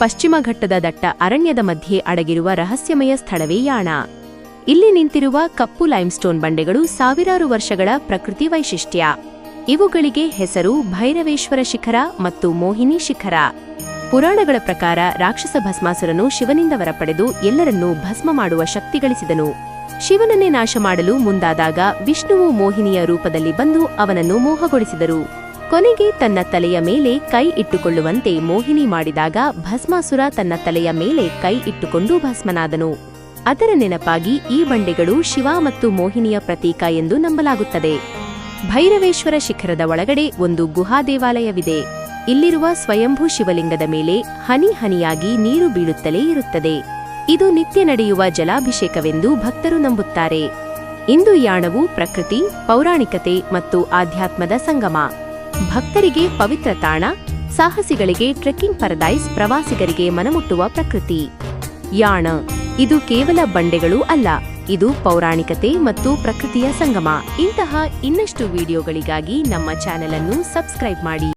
ಪಶ್ಚಿಮ ಘಟ್ಟದ ದಟ್ಟ ಅರಣ್ಯದ ಮಧ್ಯೆ ಅಡಗಿರುವ ರಹಸ್ಯಮಯ ಸ್ಥಳವೇ ಯಾಣ. ಇಲ್ಲಿ ನಿಂತಿರುವ ಕಪ್ಪು ಲೈಮ್ಸ್ಟೋನ್ ಬಂಡೆಗಳು ಸಾವಿರಾರು ವರ್ಷಗಳ ಪ್ರಕೃತಿ ವೈಶಿಷ್ಟ್ಯ. ಇವುಗಳಿಗೆ ಹೆಸರು ಭೈರವೇಶ್ವರ ಶಿಖರ ಮತ್ತು ಮೋಹಿನಿ ಶಿಖರ. ಪುರಾಣಗಳ ಪ್ರಕಾರ ರಾಕ್ಷಸ ಭಸ್ಮಾಸುರನು ಶಿವನಿಂದ ವರಪಡೆದು ಎಲ್ಲರನ್ನೂ ಭಸ್ಮ ಮಾಡುವ ಶಕ್ತಿ ಗಳಿಸಿದನು. ಶಿವನನ್ನೇ ನಾಶ ಮಾಡಲು ಮುಂದಾದಾಗ ವಿಷ್ಣುವು ಮೋಹಿನಿಯ ರೂಪದಲ್ಲಿ ಬಂದು ಅವನನ್ನು ಮೋಹಗೊಳಿಸಿದರು. ಕೊನೆಗೆ ತನ್ನ ತಲೆಯ ಮೇಲೆ ಕೈ ಇಟ್ಟುಕೊಳ್ಳುವಂತೆ ಮೋಹಿನಿ ಮಾಡಿದಾಗ ಭಸ್ಮಾಸುರ ತನ್ನ ತಲೆಯ ಮೇಲೆ ಕೈ ಇಟ್ಟುಕೊಂಡು ಭಸ್ಮನಾದನು. ಅದರ ನೆನಪಾಗಿ ಈ ಬಂಡೆಗಳು ಶಿವ ಮತ್ತು ಮೋಹಿನಿಯ ಪ್ರತೀಕ ಎಂದು ನಂಬಲಾಗುತ್ತದೆ. ಭೈರವೇಶ್ವರ ಶಿಖರದ ಒಳಗಡೆ ಒಂದು ಗುಹಾ ದೇವಾಲಯವಿದೆ. ಇಲ್ಲಿರುವ ಸ್ವಯಂಭೂ ಶಿವಲಿಂಗದ ಮೇಲೆ ಹನಿ ಹನಿಯಾಗಿ ನೀರು ಬೀಳುತ್ತಲೇ ಇರುತ್ತದೆ. ಇದು ನಿತ್ಯ ನಡೆಯುವ ಜಲಾಭಿಷೇಕವೆಂದು ಭಕ್ತರು ನಂಬುತ್ತಾರೆ. ಇಂದು ಯಾಣವು ಪ್ರಕೃತಿ, ಪೌರಾಣಿಕತೆ ಮತ್ತು ಆಧ್ಯಾತ್ಮದ ಸಂಗಮ. ಭಕ್ತರಿಗೆ ಪವಿತ್ರ ತಾಣ, ಸಾಹಸಿಗಳಿಗೆ ಟ್ರೆಕ್ಕಿಂಗ್ ಪರದೈಸ್ ಪ್ರವಾಸಿಗರಿಗೆ ಮನಮುಟ್ಟುವ ಪ್ರಕೃತಿ. ಯಾಣ, ಇದು ಕೇವಲ ಬಂಡೆಗಳು ಅಲ್ಲ, ಇದು ಪೌರಾಣಿಕತೆ ಮತ್ತು ಪ್ರಕೃತಿಯ ಸಂಗಮ. ಇಂತಹ ಇನ್ನಷ್ಟು ವಿಡಿಯೋಗಳಿಗಾಗಿ ನಮ್ಮ ಚಾನೆಲ್ ಅನ್ನು ಸಬ್ಸ್ಕ್ರೈಬ್ ಮಾಡಿ.